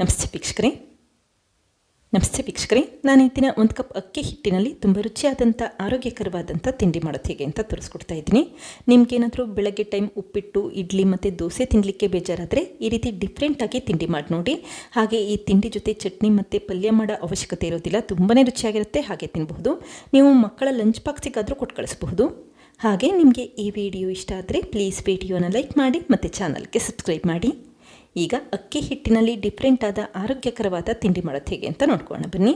ನಮಸ್ತೆ ವೀಕ್ಷಕರೇ. ನಮಸ್ತೆ ವೀಕ್ಷಕರೇ. ನಾನು ಈ ದಿನ ಒಂದು ಕಪ್ ಅಕ್ಕಿ ಹಿಟ್ಟಿನಲ್ಲಿ ತುಂಬ ರುಚಿಯಾದಂಥ, ಆರೋಗ್ಯಕರವಾದಂಥ ತಿಂಡಿ ಮಾಡೋದು ಹೇಗೆ ಅಂತ ತೋರಿಸ್ಕೊಡ್ತಾ ಇದ್ದೀನಿ. ನಿಮಗೇನಾದರೂ ಬೆಳಗ್ಗೆ ಟೈಮ್ ಉಪ್ಪಿಟ್ಟು, ಇಡ್ಲಿ ಮತ್ತು ದೋಸೆ ತಿನ್ನಲಿಕ್ಕೆ ಬೇಜಾರಾದರೆ ಈ ರೀತಿ ಡಿಫ್ರೆಂಟಾಗಿ ತಿಂಡಿ ಮಾಡಿ ನೋಡಿ. ಹಾಗೆ ಈ ತಿಂಡಿ ಜೊತೆ ಚಟ್ನಿ ಮತ್ತು ಪಲ್ಯ ಮಾಡೋ ಅವಶ್ಯಕತೆ ಇರೋದಿಲ್ಲ. ತುಂಬಾ ರುಚಿಯಾಗಿರುತ್ತೆ, ಹಾಗೆ ತಿನ್ನಬಹುದು ನೀವು ಮಕ್ಕಳ ಲಂಚ್ ಬಾಕ್ಸಿಗಾದರೂ ಕೊಟ್ಟು ಕಳಿಸಬಹುದು. ಹಾಗೆ ನಿಮಗೆ ಈ ವಿಡಿಯೋ ಇಷ್ಟ ಆದರೆ ಪ್ಲೀಸ್ ವಿಡಿಯೋನ ಲೈಕ್ ಮಾಡಿ ಮತ್ತು ಚಾನಲ್ಗೆ ಸಬ್ಸ್ಕ್ರೈಬ್ ಮಾಡಿ. ಈಗ ಅಕ್ಕಿ ಹಿಟ್ಟಿನಲ್ಲಿ ಡಿಫ್ರೆಂಟ್ ಆದ ಆರೋಗ್ಯಕರವಾದ ತಿಂಡಿ ಮಾಡೋದು ಹೇಗೆ ಅಂತ ನೋಡ್ಕೋಣ ಬನ್ನಿ.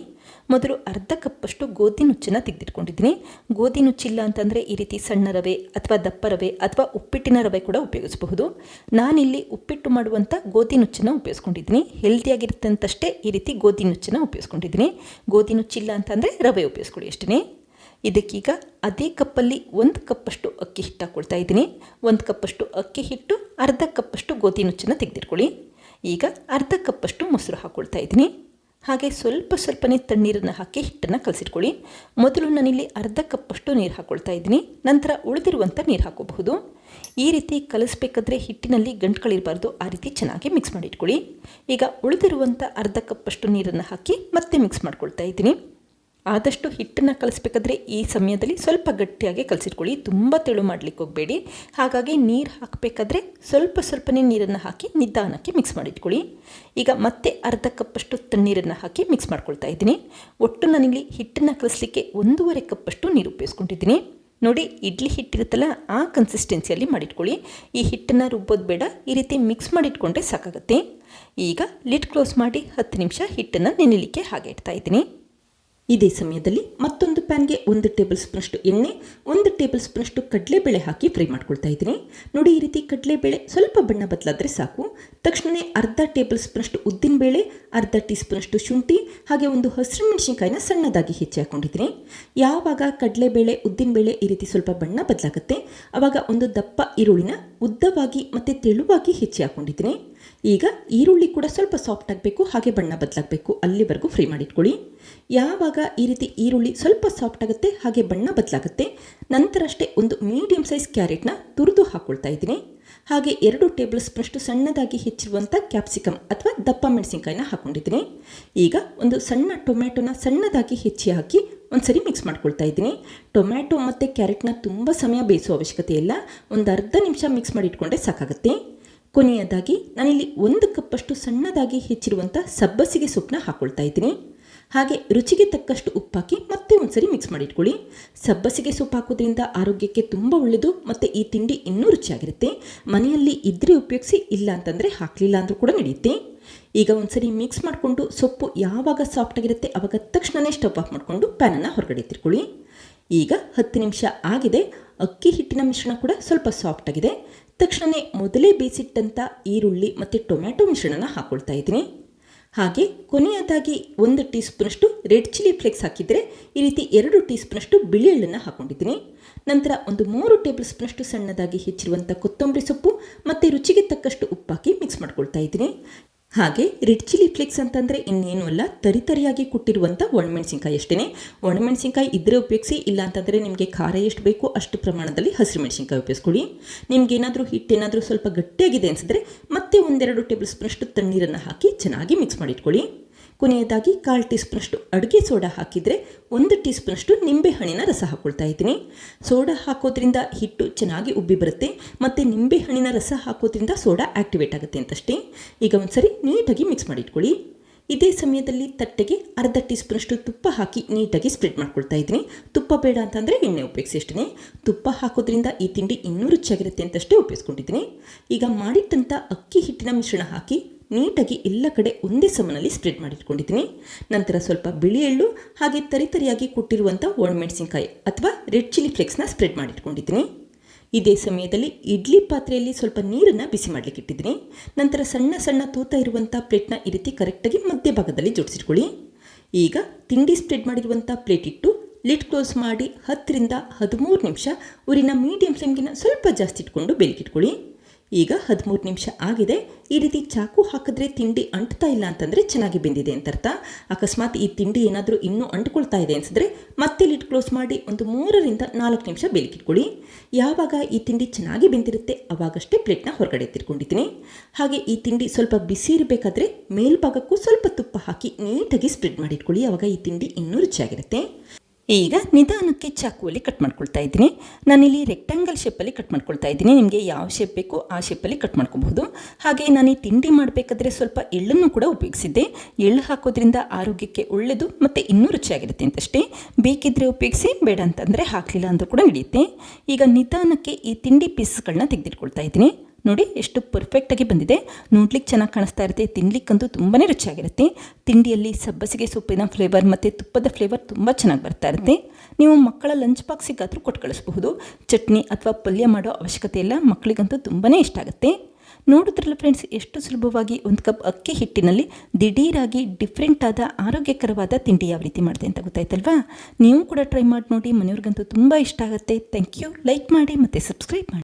ಮೊದಲು ಅರ್ಧ ಕಪ್ಪಷ್ಟು ಗೋಧಿ ನುಚ್ಚನ್ನು ತೆಗೆದಿಟ್ಕೊಂಡಿದ್ದೀನಿ. ಗೋಧಿ ನುಚ್ಚಿಲ್ಲ ಅಂತಂದರೆ ಈ ರೀತಿ ಸಣ್ಣ ರವೆ ಅಥವಾ ದಪ್ಪ ರವೆ ಅಥವಾ ಉಪ್ಪಿಟ್ಟಿನ ರವೆ ಕೂಡ ಉಪಯೋಗಿಸಬಹುದು. ನಾನಿಲ್ಲಿ ಉಪ್ಪಿಟ್ಟು ಮಾಡುವಂಥ ಗೋಧಿ ನುಚ್ಚನ್ನು ಉಪಯೋಗಿಸ್ಕೊಂಡಿದ್ದೀನಿ. ಹೆಲ್ದಿಯಾಗಿರ್ತಂತಷ್ಟೇ ಈ ರೀತಿ ಗೋಧಿ ನುಚ್ಚನ್ನು ಉಪಯೋಗಿಸ್ಕೊಂಡಿದ್ದೀನಿ. ಗೋಧಿ ನುಚ್ಚಿಲ್ಲ ಅಂತಂದರೆ ರವೆ ಉಪಯೋಗಿಸ್ಕೊಳ್ಳಿ ಅಷ್ಟೇ ಇದಕ್ಕೀಗ ಅದೇ ಕಪ್ಪಲ್ಲಿ ಒಂದು ಕಪ್ಪಷ್ಟು ಅಕ್ಕಿ ಹಿಟ್ಟು ಹಾಕ್ಕೊಳ್ತಾ ಇದ್ದೀನಿ. ಒಂದು ಕಪ್ಪಷ್ಟು ಅಕ್ಕಿ ಹಿಟ್ಟು ಅರ್ಧ ಕಪ್ಪಷ್ಟು ಗೋಧಿ ನುಚ್ಚನ್ನು ತೆಗೆದಿಟ್ಕೊಳ್ಳಿ. ಈಗ ಅರ್ಧ ಕಪ್ಪಷ್ಟು ಮೊಸರು ಹಾಕ್ಕೊಳ್ತಾ ಇದ್ದೀನಿ. ಹಾಗೆ ಸ್ವಲ್ಪ ಸ್ವಲ್ಪನೇ ತಣ್ಣೀರನ್ನು ಹಾಕಿ ಹಿಟ್ಟನ್ನು ಕಲಸಿಟ್ಕೊಳ್ಳಿ. ಮೊದಲು ನಾನಿಲ್ಲಿ ಅರ್ಧ ಕಪ್ಪಷ್ಟು ನೀರು ಹಾಕ್ಕೊಳ್ತಾ ಇದ್ದೀನಿ. ನಂತರ ಉಳಿದಿರುವಂಥ ನೀರು ಹಾಕೋಬಹುದು. ಈ ರೀತಿ ಕಲಿಸ್ಬೇಕಾದ್ರೆ ಹಿಟ್ಟಿನಲ್ಲಿ ಗಂಟುಗಳಿರಬಾರ್ದು ಆ ರೀತಿ ಚೆನ್ನಾಗಿ ಮಿಕ್ಸ್ ಮಾಡಿಟ್ಕೊಳ್ಳಿ. ಈಗ ಉಳಿದಿರುವಂಥ ಅರ್ಧ ಕಪ್ಪಷ್ಟು ನೀರನ್ನು ಹಾಕಿ ಮತ್ತೆ ಮಿಕ್ಸ್ ಮಾಡ್ಕೊಳ್ತಾ ಇದ್ದೀನಿ. ಆದಷ್ಟು ಹಿಟ್ಟನ್ನು ಕಲಿಸ್ಬೇಕಾದ್ರೆ ಈ ಸಮಯದಲ್ಲಿ ಸ್ವಲ್ಪ ಗಟ್ಟಿಯಾಗಿ ಕಲಸಿಟ್ಕೊಳ್ಳಿ. ತುಂಬ ತೆಳು ಮಾಡಲಿಕ್ಕೆ ಹೋಗಬೇಡಿ. ಹಾಗಾಗಿ ನೀರು ಹಾಕಬೇಕಾದ್ರೆ ಸ್ವಲ್ಪ ಸ್ವಲ್ಪನೇ ನೀರನ್ನು ಹಾಕಿ ನಿಧಾನಕ್ಕೆ ಮಿಕ್ಸ್ ಮಾಡಿಟ್ಕೊಳ್ಳಿ. ಈಗ ಮತ್ತೆ ಅರ್ಧ ಕಪ್ಪಷ್ಟು ತಣ್ಣೀರನ್ನು ಹಾಕಿ ಮಿಕ್ಸ್ ಮಾಡ್ಕೊಳ್ತಾ ಇದ್ದೀನಿ. ಒಟ್ಟು ನಾನಿಲ್ಲಿ ಹಿಟ್ಟನ್ನು ಕಲಿಸ್ಲಿಕ್ಕೆ ಒಂದೂವರೆ ಕಪ್ಪಷ್ಟು ನೀರು ಉಪಯೋಗಿಸ್ಕೊಂಡಿದ್ದೀನಿ. ನೋಡಿ, ಇಡ್ಲಿ ಹಿಟ್ಟಿರುತ್ತಲ್ಲ ಆ ಕನ್ಸಿಸ್ಟೆನ್ಸಿಯಲ್ಲಿ ಮಾಡಿಟ್ಕೊಳ್ಳಿ. ಈ ಹಿಟ್ಟನ್ನು ರುಬ್ಬೋದು ಬೇಡ, ಈ ರೀತಿ ಮಿಕ್ಸ್ ಮಾಡಿಟ್ಕೊಂಡ್ರೆ ಸಾಕಾಗುತ್ತೆ. ಈಗ ಲಿಡ್ ಕ್ಲೋಸ್ ಮಾಡಿ ಹತ್ತು ನಿಮಿಷ ಹಿಟ್ಟನ್ನು ನೆನೆಲಿಕ್ಕೆ ಹಾಗೆ ಇಡ್ತಾ ಇದ್ದೀನಿ. ಇದೇ ಸಮಯದಲ್ಲಿ ಮತ್ತೊಂದು ಪ್ಯಾನ್ಗೆ ಒಂದು ಟೇಬಲ್ ಸ್ಪೂನಷ್ಟು ಎಣ್ಣೆ, ಒಂದು ಟೇಬಲ್ ಸ್ಪೂನಷ್ಟು ಕಡಲೆಬೇಳೆ ಹಾಕಿ ಫ್ರೈ ಮಾಡ್ಕೊಳ್ತಾ ಇದ್ದೀನಿ. ನೋಡಿ ಈ ರೀತಿ ಕಡಲೆಬೇಳೆ ಸ್ವಲ್ಪ ಬಣ್ಣ ಬದಲಾದರೆ ಸಾಕು. ತಕ್ಷಣವೇ ಅರ್ಧ ಟೇಬಲ್ ಸ್ಪೂನಷ್ಟು ಉದ್ದಿನಬೇಳೆ ಅರ್ಧ ಟೀ ಸ್ಪೂನಷ್ಟು ಶುಂಠಿ, ಹಾಗೆ ಒಂದು ಹಸಿರು ಮೆಣಸಿನಕಾಯಿನ ಸಣ್ಣದಾಗಿ ಹೆಚ್ಚಿ ಹಾಕೊಂಡಿದ್ದೀನಿ. ಯಾವಾಗ ಕಡಲೆಬೇಳೆ ಉದ್ದಿನಬೇಳೆ ಈ ರೀತಿ ಸ್ವಲ್ಪ ಬಣ್ಣ ಬದಲಾಗುತ್ತೆ ಆವಾಗ ಒಂದು ದಪ್ಪ ಈರುಳ್ಳಿನ ಉದ್ದವಾಗಿ ಮತ್ತು ತೆಳುವಾಗಿ ಹೆಚ್ಚಿ ಹಾಕೊಂಡಿದ್ದೀನಿ. ಈಗ ಈರುಳ್ಳಿ ಕೂಡ ಸ್ವಲ್ಪ ಸಾಫ್ಟ್ ಆಗಬೇಕು, ಹಾಗೆ ಬಣ್ಣ ಬದಲಾಗಬೇಕು. ಅಲ್ಲಿವರೆಗೂ ಫ್ರೈ ಮಾಡಿಟ್ಕೊಳ್ಳಿ. ಯಾವಾಗ ಈ ರೀತಿ ಈರುಳ್ಳಿ ಸ್ವಲ್ಪ ಸಾಫ್ಟ್ ಆಗುತ್ತೆ ಹಾಗೆ ಬಣ್ಣ ಬದಲಾಗುತ್ತೆ. ನಂತರ ಅಷ್ಟೇ ಒಂದು ಮೀಡಿಯಂ ಸೈಜ್ ಕ್ಯಾರೆಟ್ನ ತುರಿದು ಹಾಕ್ಕೊಳ್ತಾ ಇದ್ದೀನಿ. ಹಾಗೆ ಎರಡು ಟೇಬಲ್ ಸ್ಪೂನಷ್ಟು ಸಣ್ಣದಾಗಿ ಹೆಚ್ಚಿರುವಂಥ ಕ್ಯಾಪ್ಸಿಕಮ್ ಅಥವಾ ದಪ್ಪ ಮೆಣಸಿನ್ಕಾಯಿನ ಹಾಕ್ಕೊಂಡಿದ್ದೀನಿ ಈಗ ಒಂದು ಸಣ್ಣ ಟೊಮ್ಯಾಟೊನ ಸಣ್ಣದಾಗಿ ಹೆಚ್ಚಿ ಹಾಕಿ ಒಂದ್ಸರಿ ಮಿಕ್ಸ್ ಮಾಡ್ಕೊಳ್ತಾ ಇದ್ದೀನಿ. ಟೊಮ್ಯಾಟೊ ಮತ್ತು ಕ್ಯಾರೆಟ್ನ ತುಂಬ ಸಮಯ ಬೇಯಿಸೋ ಅವಶ್ಯಕತೆ ಇಲ್ಲ. ಒಂದು ಅರ್ಧ ನಿಮಿಷ ಮಿಕ್ಸ್ ಮಾಡಿ ಇಟ್ಕೊಂಡೆ ಸಾಕಾಗುತ್ತೆ. ಕೊನೆಯದಾಗಿ ನಾನಿಲ್ಲಿ ಒಂದು ಕಪ್ಪಷ್ಟು ಸಣ್ಣದಾಗಿ ಹೆಚ್ಚಿರುವಂಥ ಸಬ್ಬಸಿಗೆ ಸೊಪ್ಪನ್ನ ಹಾಕ್ಕೊಳ್ತಾ ಇದ್ದೀನಿ. ಹಾಗೆ ರುಚಿಗೆ ತಕ್ಕಷ್ಟು ಉಪ್ಪಾಕಿ ಮತ್ತೆ ಒಂದ್ಸರಿ ಮಿಕ್ಸ್ ಮಾಡಿ ಇಟ್ಕೊಳ್ಳಿ ಸಬ್ಬಸಿಗೆ ಸೊಪ್ಪು ಹಾಕೋದ್ರಿಂದ ಆರೋಗ್ಯಕ್ಕೆ ತುಂಬ ಒಳ್ಳೆಯದು ಮತ್ತು ಈ ತಿಂಡಿ ಇನ್ನೂ ರುಚಿಯಾಗಿರುತ್ತೆ. ಮನೆಯಲ್ಲಿ ಇದ್ರೆ ಉಪಯೋಗಿಸಿ, ಇಲ್ಲ ಅಂತಂದರೆ ಹಾಕಲಿಲ್ಲ ಅಂದರೂ ಕೂಡ ನಡೆಯುತ್ತೆ. ಈಗ ಒಂದ್ಸರಿ ಮಿಕ್ಸ್ ಮಾಡಿಕೊಂಡು ಸೊಪ್ಪು ಯಾವಾಗ ಸಾಫ್ಟ್ ಆಗಿರುತ್ತೆ ಆವಾಗ ತಕ್ಷಣವೇ ಸ್ಟವ್ ಆಫ್ ಮಾಡಿಕೊಂಡು ಪ್ಯಾನನ್ನು ಹೊರಗಡೆ ತಿರ್ಕೊಳ್ಳಿ ಈಗ ಹತ್ತು ನಿಮಿಷ ಆಗಿದೆ. ಅಕ್ಕಿ ಹಿಟ್ಟಿನ ಮಿಶ್ರಣ ಕೂಡ ಸ್ವಲ್ಪ ಸಾಫ್ಟ್ ಆಗಿದೆ. ತಕ್ಷಣವೇ ಮೊದಲೇ ಬೇಯಿಸಿಟ್ಟಂಥ ಈರುಳ್ಳಿ ಮತ್ತು ಟೊಮ್ಯಾಟೊ ಮಿಶ್ರಣನ ಹಾಕ್ಕೊಳ್ತಾ ಇದ್ದೀನಿ. ಹಾಗೆ ಕೊನೆಯದಾಗಿ ಒಂದು ಟೀ ಸ್ಪೂನಷ್ಟು ರೆಡ್ ಚಿಲ್ಲಿ ಫ್ಲೇಕ್ಸ್ ಹಾಕಿದರೆ ಈ ರೀತಿ ಎರಡು ಟೀ ಸ್ಪೂನಷ್ಟು ಬಿಳಿ ಎಳ್ಳನ್ನು ಹಾಕ್ಕೊಂಡಿದ್ದೀನಿ ನಂತರ ಒಂದು ಮೂರು ಟೇಬಲ್ ಸ್ಪೂನಷ್ಟು ಸಣ್ಣದಾಗಿ ಹೆಚ್ಚಿರುವಂಥ ಕೊತ್ತಂಬರಿ ಸೊಪ್ಪು ಮತ್ತು ರುಚಿಗೆ ತಕ್ಕಷ್ಟು ಉಪ್ಪಾಕಿ ಮಿಕ್ಸ್ ಮಾಡ್ಕೊಳ್ತಾ ಇದ್ದೀನಿ. ಹಾಗೆ ರೆಡ್ ಚಿಲ್ಲಿ ಫ್ಲೇಕ್ಸ್ ಅಂತಂದರೆ ಇನ್ನೇನು ಅಲ್ಲ ತರಿತರಿಯಾಗಿ ಕೊಟ್ಟಿರುವಂಥ ಒಣಮೆಣಸಿನ್ಕಾಯಿ ಅಷ್ಟೇ ಒಣಮೆಣಸಿನ್ಕಾಯಿ ಇದ್ದರೆ ಉಪಯೋಗಿಸಿ, ಇಲ್ಲ ಅಂತಂದರೆ ನಿಮಗೆ ಖಾರ ಎಷ್ಟು ಬೇಕೋ ಅಷ್ಟು ಪ್ರಮಾಣದಲ್ಲಿ ಹಸಿರು ಮೆಣಸಿನ್ಕಾಯಿ ಉಪಯೋಗಿಸ್ಕೊಳ್ಳಿ. ನಿಮ್ಗೆ ಏನಾದರೂ ಹಿಟ್ಟೇನಾದರೂ ಸ್ವಲ್ಪ ಗಟ್ಟಿಯಾಗಿದೆ ಅನಿಸಿದ್ರೆ ಮತ್ತೆ ಒಂದೆರಡು ಟೇಬಲ್ ಸ್ಪೂನಷ್ಟು ತಣ್ಣೀರನ್ನು ಹಾಕಿ ಚೆನ್ನಾಗಿ ಮಿಕ್ಸ್ ಮಾಡಿಟ್ಕೊಳ್ಳಿ. ಕೊನೆಯದಾಗಿ ಕಾಲು ಟೀ ಸ್ಪೂನಷ್ಟು ಅಡುಗೆ ಸೋಡಾ ಹಾಕಿದರೆ ಒಂದು ಟೀ ಸ್ಪೂನಷ್ಟು ನಿಂಬೆ ಹಣ್ಣಿನ ರಸ ಹಾಕ್ಕೊಳ್ತಾ ಇದ್ದೀನಿ. ಸೋಡಾ ಹಾಕೋದ್ರಿಂದ ಹಿಟ್ಟು ಚೆನ್ನಾಗಿ ಉಬ್ಬಿ ಬರುತ್ತೆ ಮತ್ತು ನಿಂಬೆಹಣ್ಣಿನ ರಸ ಹಾಕೋದ್ರಿಂದ ಸೋಡಾ ಆ್ಯಕ್ಟಿವೇಟ್ ಆಗುತ್ತೆ ಅಂತಷ್ಟೇ. ಈಗ ಒಂದು ಸರಿ ನೀಟಾಗಿ ಮಿಕ್ಸ್ ಮಾಡಿಟ್ಕೊಳ್ಳಿ. ಇದೇ ಸಮಯದಲ್ಲಿ ತಟ್ಟೆಗೆ ಅರ್ಧ ಟೀ ಸ್ಪೂನಷ್ಟು ತುಪ್ಪ ಹಾಕಿ ನೀಟಾಗಿ ಸ್ಪ್ರೆಡ್ ಮಾಡ್ಕೊಳ್ತಾ ಇದ್ದೀನಿ. ತುಪ್ಪ ಬೇಡ ಅಂತಂದರೆ ಎಣ್ಣೆ ಉಪಯೋಗಿಸಿ ತುಪ್ಪ ಹಾಕೋದ್ರಿಂದ ಈ ತಿಂಡಿ ಇನ್ನೂ ರುಚಿಯಾಗಿರುತ್ತೆ ಅಂತಷ್ಟೇ ಉಪಯೋಗಿಸ್ಕೊಂಡಿದ್ದೀನಿ. ಈಗ ಮಾಡಿಟ್ಟಂಥ ಅಕ್ಕಿ ಹಿಟ್ಟಿನ ಮಿಶ್ರಣ ಹಾಕಿ ನೀಟಾಗಿ ಎಲ್ಲ ಕಡೆ ಒಂದೇ ಸಮನಲ್ಲಿ ಸ್ಪ್ರೆಡ್ ಮಾಡಿಟ್ಕೊಂಡಿದ್ದೀನಿ. ನಂತರ ಸ್ವಲ್ಪ ಬಿಳಿ ಎಳ್ಳು ಹಾಗೆ ತರಿತರಿಯಾಗಿ ಕೊಟ್ಟಿರುವಂಥ ಒಣಮೆಣಸಿನ್ಕಾಯಿ ಅಥವಾ ರೆಡ್ ಚಿಲ್ಲಿ ಫ್ಲೇಕ್ಸ್ನ ಸ್ಪ್ರೆಡ್ ಮಾಡಿಟ್ಕೊಂಡಿದ್ದೀನಿ. ಇದೇ ಸಮಯದಲ್ಲಿ ಇಡ್ಲಿ ಪಾತ್ರೆಯಲ್ಲಿ ಸ್ವಲ್ಪ ನೀರನ್ನು ಬಿಸಿ ಮಾಡಲಿಕ್ಕೆ ಇಟ್ಟಿದ್ದೀನಿ. ನಂತರ ಸಣ್ಣ ಸಣ್ಣ ತೂತ ಇರುವಂಥ ಪ್ಲೇಟ್ನ ಈ ರೀತಿ ಕರೆಕ್ಟಾಗಿ ಮಧ್ಯಭಾಗದಲ್ಲಿ ಜೋಡಿಸಿಟ್ಕೊಳ್ಳಿ. ಈಗ ತಿಂಡಿ ಸ್ಪ್ರೆಡ್ ಮಾಡಿರುವಂಥ ಪ್ಲೇಟ್ ಇಟ್ಟು ಲಿಡ್ ಕ್ಲೋಸ್ ಮಾಡಿ ಹತ್ತರಿಂದ ಹದಿಮೂರು ನಿಮಿಷ, ಊರಿನ ಮೀಡಿಯಂ ಫ್ಲೇಮ್ಗಿನ ಸ್ವಲ್ಪ ಜಾಸ್ತಿ ಇಟ್ಕೊಂಡು ಬೇಲಿಕಿಟ್ಕೊಳ್ಳಿ ಈಗ ಹದಿಮೂರು ನಿಮಿಷ ಆಗಿದೆ. ಈ ರೀತಿ ಚಾಕು ಹಾಕಿದ್ರೆ ತಿಂಡಿ ಅಂಟ್ತಾ ಇಲ್ಲ ಅಂತಂದರೆ ಚೆನ್ನಾಗಿ ಬೆಂದಿದೆ ಅಂತ ಅರ್ಥ ಅಕಸ್ಮಾತ್ ಈ ತಿಂಡಿ ಏನಾದರೂ ಇನ್ನೂ ಅಂಟ್ಕೊಳ್ತಾ ಇದೆ ಅನಿಸಿದ್ರೆ ಮತ್ತೆ ಲಿಟ್ ಕ್ಲೋಸ್ ಮಾಡಿ ಒಂದು ಮೂರರಿಂದ ನಾಲ್ಕು ನಿಮಿಷ ಬೆಳಕಿಟ್ಕೊಳ್ಳಿ ಯಾವಾಗ ಈ ತಿಂಡಿ ಚೆನ್ನಾಗಿ ಬೆಂದಿರುತ್ತೆ ಆವಾಗಷ್ಟೇ ಪ್ಲೇಟ್ನ ಹೊರಗಡೆ ತಿರ್ಕೊಂಡಿದ್ದೀನಿ ಹಾಗೆ ಈ ತಿಂಡಿ ಸ್ವಲ್ಪ ಬಿಸಿ ಇರಬೇಕಾದ್ರೆ ಮೇಲ್ಭಾಗಕ್ಕೂ ಸ್ವಲ್ಪ ತುಪ್ಪ ಹಾಕಿ ನೀಟಾಗಿ ಸ್ಪ್ರೆಡ್ ಮಾಡಿಟ್ಕೊಳ್ಳಿ. ಆವಾಗ ಈ ತಿಂಡಿ ಇನ್ನೂ ರುಚಿಯಾಗಿರುತ್ತೆ. ಈಗ ನಿಧಾನಕ್ಕೆ ಚಾಕುವಲ್ಲಿ ಕಟ್ ಮಾಡ್ಕೊಳ್ತಾ ಇದ್ದೀನಿ. ನಾನಿಲ್ಲಿ ರೆಕ್ಟ್ಯಾಂಗಲ್ ಶೇಪಲ್ಲಿ ಕಟ್ ಮಾಡ್ಕೊಳ್ತಾ ಇದ್ದೀನಿ. ನಿಮಗೆ ಯಾವ ಶೇಪ್ ಬೇಕೋ ಆ ಶೇಪಲ್ಲಿ ಕಟ್ ಮಾಡ್ಕೋಬಹುದು. ಹಾಗೆ ನಾನು ಈ ತಿಂಡಿ ಮಾಡಬೇಕಾದ್ರೆ ಸ್ವಲ್ಪ ಎಳ್ಳನ್ನು ಕೂಡ ಉಪಯೋಗಿಸಿದ್ದೆ. ಎಳ್ಳು ಹಾಕೋದ್ರಿಂದ ಆರೋಗ್ಯಕ್ಕೆ ಒಳ್ಳೆಯದು ಮತ್ತು ಇನ್ನೂ ರುಚಿಯಾಗಿರುತ್ತೆ ಅಂತಷ್ಟೇ. ಬೇಕಿದ್ದರೆ ಉಪಯೋಗಿಸಿ, ಬೇಡ ಅಂತಂದರೆ ಹಾಕಲಿಲ್ಲ ಅಂದರೂ ಕೂಡ ನಡೆಯುತ್ತೆ. ಈಗ ನಿಧಾನಕ್ಕೆ ಈ ತಿಂಡಿ ಪೀಸ್ಗಳನ್ನ ತೆಗೆದಿಟ್ಕೊಳ್ತಾ ಇದ್ದೀನಿ. ನೋಡಿ, ಎಷ್ಟು ಪರ್ಫೆಕ್ಟಾಗಿ ಬಂದಿದೆ. ನೋಡ್ಲಿಕ್ಕೆ ಚೆನ್ನಾಗಿ ಕಾಣಿಸ್ತಾ ಇರುತ್ತೆ. ತಿನ್ಲಿಕ್ಕಂತೂ ತುಂಬಾ ರುಚಿಯಾಗಿರುತ್ತೆ. ತಿಂಡಿಯಲ್ಲಿ ಸಬ್ಬಸಿಗೆ ಸೊಪ್ಪಿನ ಫ್ಲೇವರ್ ಮತ್ತು ತುಪ್ಪದ ಫ್ಲೇವರ್ ತುಂಬ ಚೆನ್ನಾಗಿ ಬರ್ತಾ ಇರುತ್ತೆ. ನೀವು ಮಕ್ಕಳ ಲಂಚ್ ಬಾಕ್ಸಿಗಾದರೂ ಕೊಟ್ಟು ಕಳಿಸ್ಬಹುದು. ಚಟ್ನಿ ಅಥವಾ ಪಲ್ಯ ಮಾಡೋ ಅವಶ್ಯಕತೆ ಇಲ್ಲ. ಮಕ್ಕಳಿಗಂತೂ ತುಂಬಾ ಇಷ್ಟ ಆಗುತ್ತೆ. ನೋಡಿದ್ರಲ್ಲ ಫ್ರೆಂಡ್ಸ್ ಎಷ್ಟು ಸುಲಭವಾಗಿ ಒಂದು ಕಪ್ ಅಕ್ಕಿ ಹಿಟ್ಟಿನಲ್ಲಿ ದಿಢೀರಾಗಿ ಡಿಫ್ರೆಂಟ್ ಆದ ಆರೋಗ್ಯಕರವಾದ ತಿಂಡಿ ಯಾವ ರೀತಿ ಮಾಡಿದೆ ಅಂತ ಗೊತ್ತಾಯ್ತಲ್ವಾ? ನೀವು ಕೂಡ ಟ್ರೈ ಮಾಡಿ ನೋಡಿ. ಮನೆಯವ್ರಿಗಂತೂ ತುಂಬ ಇಷ್ಟ ಆಗುತ್ತೆ. ಥ್ಯಾಂಕ್ ಯು ಲೈಕ್ ಮಾಡಿ ಮತ್ತು ಸಬ್ಸ್ಕ್ರೈಬ್ ಮಾಡಿ.